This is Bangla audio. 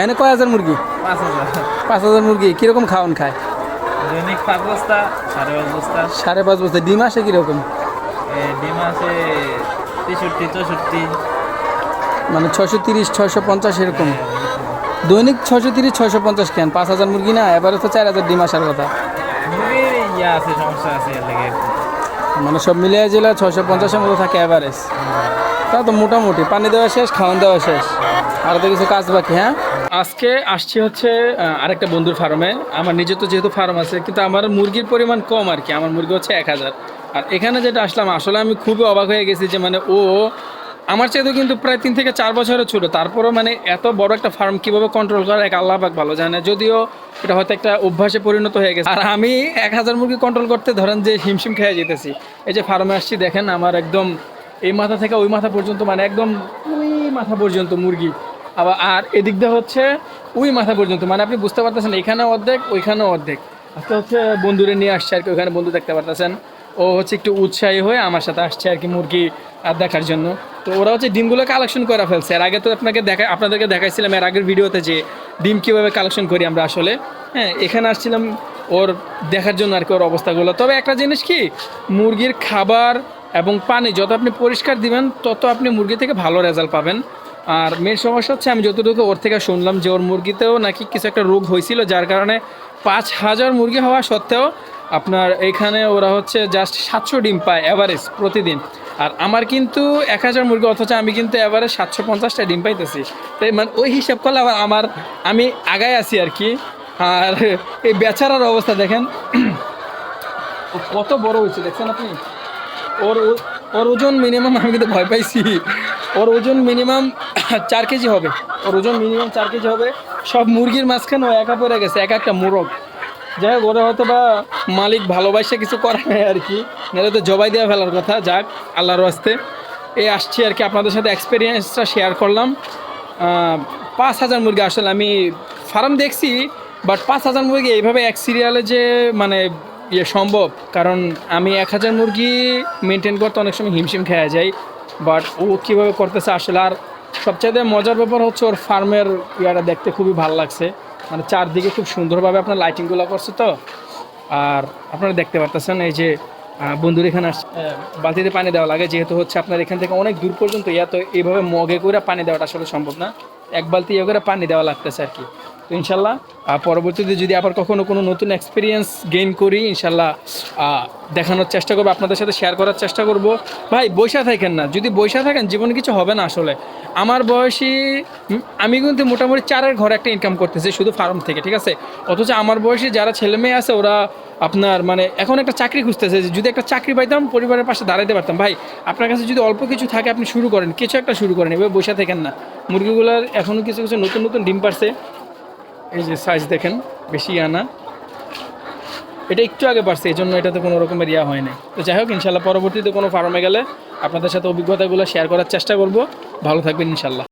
এনে কয় হাজার মুরগি? পাঁচ হাজার। মুরগি। কীরকম খাওয়ান খায়? দৈনিক পাঁচ বস্তা সাড়ে পাঁচ বস্তা। সাড়ে পাঁচ বছর ডিম আসে কীরকম? ডিম আছে তেষট্টি চৌষট্টি। মানে ছশো তিরিশ ছয়শো পঞ্চাশ এরকম। দৈনিক ছশো তিরিশ ছয়শো পঞ্চাশ কেন? পাঁচ হাজার মুরগি না? এবারে তো চার হাজার ডিম আসার কথা। ইয়া আছে সমস্যা আছে মানে সব মিলিয়ে জেলা ছয়শো পঞ্চাশের মতো থাকে অ্যাভারেজ তা তো মোটামুটি। পানি দেওয়া শেষ খাওয়ান দেওয়া শেষ। আর তো কিছু কাজ বাকি হ্যাঁ? আজকে আসছি হচ্ছে আরেকটা বন্ধুর ফার্মে। আমার নিজে তো যেহেতু ফার্ম আছে, কিন্তু আমার মুরগির পরিমাণ কম আর কি। আমার মুরগি হচ্ছে এক হাজার। আর এখানে যেটা আসলাম, আসলে আমি খুবই অবাক হয়ে গেছি যে মানে ও আমার চাইতেও কিন্তু প্রায় তিন থেকে চার বছরের ছোটো। তারপরও মানে এত বড় একটা ফার্ম কীভাবে কন্ট্রোল করে? এক আল্লাহ পাক ভালো জানে। যদিও এটা হয়তো একটা অভ্যাসে পরিণত হয়ে গেছে। আর আমি এক হাজার মুরগি কন্ট্রোল করতে ধরেন যে হিমশিম খেয়ে যেতেছি। এই যে ফার্মে আসছি, দেখেন আমার একদম এই মাথা থেকে ওই মাথা পর্যন্ত মানে একদম ওই মাথা পর্যন্ত মুরগি। আবার আর এদিক দিয়ে হচ্ছে ওই মাথা পর্যন্ত। মানে আপনি বুঝতে পারতেছেন, এখানে অর্ধেক, ওইখানেও অর্ধেক। আজকে হচ্ছে বন্ধুরে নিয়ে আসছে আর কি, ওইখানে বন্ধু দেখতে পারতেছেন। ও হচ্ছে একটু উৎসাহী হয়ে আমার সাথে আসছে আর কি মুরগি আর দেখার জন্য। তো ওরা হচ্ছে ডিমগুলো কালেকশন করে ফেলছে। এর আগে তো আপনাকে দেখা, আপনাদেরকে দেখাইছিলাম এর আগের ভিডিওতে যে ডিম কীভাবে কালেকশন করি আমরা আসলে। হ্যাঁ এখানে আসছিলাম ওর দেখার জন্য আর কি ওর অবস্থাগুলো। তবে একটা জিনিস কি, মুরগির খাবার এবং পানি যত আপনি পরিষ্কার দিবেন, তত আপনি মুরগি থেকে ভালো রেজাল্ট পাবেন। আর মেন সমস্যা হচ্ছে আমি যতটুকু ওর থেকে শুনলাম যে ওর মুরগিতেও নাকি কিছু একটা রোগ হয়েছিল, যার কারণে পাঁচ হাজার মুরগি হওয়া সত্ত্বেও আপনার এইখানে ওরা হচ্ছে জাস্ট সাতশো ডিম পায় অ্যাভারেজ প্রতিদিন। আর আমার কিন্তু এক হাজার মুরগি, অথচ আমি কিন্তু অ্যাভারেজ সাতশো পঞ্চাশটা ডিম পাইতেছি। তাই মানে ওই হিসাব করলে আবার আমার, আমি আগায় আছি আর কি। আর এই বেচারার অবস্থা দেখেন। কত বড় হয়েছে, দেখছেন আপনি? ওর ওর ওজন মিনিমাম আমি কিন্তু ভয় পাইছি। ওর ওজন মিনিমাম চার কেজি হবে। ওর ওজন মিনিমাম চার কেজি হবে। সব মুরগির মাঝখানে ও একা পড়ে গেছে, এক একটা মোরগ। যাই হোক, ওরা হয়তো বা মালিক ভালোবাসে কিছু করে নাই আর কি। নাহলে তো জবাই দেওয়া ফেলার কথা। যাক, আল্লাহর আসতে এই আসছি আর কি, আপনাদের সাথে এক্সপিরিয়েন্সটা শেয়ার করলাম। পাঁচ হাজার মুরগি আসলে আমি ফার্ম দেখছি বাট পাঁচ হাজার মুরগি এইভাবে এক সিরিয়ালে যে মানে ইয়ে সম্ভব। কারণ আমি এক হাজার মুরগি মেনটেন করতে অনেক সময় হিমশিম খেয়ে যাই। বাট ও কীভাবে করতেছে আসলে আর সবচাইতে মজার ব্যাপার হচ্ছে ওর ফার্মের ইয়াটা দেখতে খুবই ভালো লাগছে। মানে চারদিকে খুব সুন্দরভাবে আপনার লাইটিংগুলো করছে তো। আর আপনারা দেখতে পারতেছেন এই যে বন্ধুর এখানে বালতিতে পানি দেওয়া লাগে। যেহেতু হচ্ছে আপনার এখান থেকে অনেক দূর পর্যন্ত ইয়া, তো এইভাবে মগে করে পানি দেওয়াটা আসলে সম্ভব না। এক বালতি ইয়ে করে পানি দেওয়া লাগতেছে আর কি। ইনশাল্লাহ। আহ, পরবর্তীতে যদি আবার কখনো কোনো নতুন এক্সপিরিয়েন্স গেইন করি ইনশাল্লাহ দেখানোর চেষ্টা করব আপনাদের সাথে শেয়ার করার চেষ্টা করব। ভাই বৈশা থাকেন না। যদি বৈশা থাকেন জীবনে কিছু হবে না আসলে। আমার বয়সী আমি কিন্তু মোটামুটি চারের ঘরে একটা ইনকাম করতেছি শুধু ফার্ম থেকে ঠিক আছে? অথচ আমার বয়সী যারা ছেলে মেয়ে আছে ওরা আপনার মানে এখন একটা চাকরি খুঁজতেছে যে যদি একটা চাকরি পাইতাম পরিবারের পাশে দাঁড়াইতে পারতাম। ভাই আপনার কাছে যদি অল্প কিছু থাকে আপনি শুরু করেন। কিছু একটা শুরু করেন। এভাবে বসে থাকেন না। মুরগিগুলোর এখনও কিছু কিছু নতুন নতুন ডিম পারছে। এই যে সাইজ দেখেন, বেশি আনা এটা একটু আগে পারছে এই জন্য এটাতে কোনো রকমের ইয়া হয় নাই। তো যাই হোক ইনশাল্লাহ পরবর্তীতে কোনো ফার্মে গেলে আপনাদের সাথে অভিজ্ঞতাগুলো শেয়ার করার চেষ্টা করব। ভালো থাকবেন ইনশাল্লাহ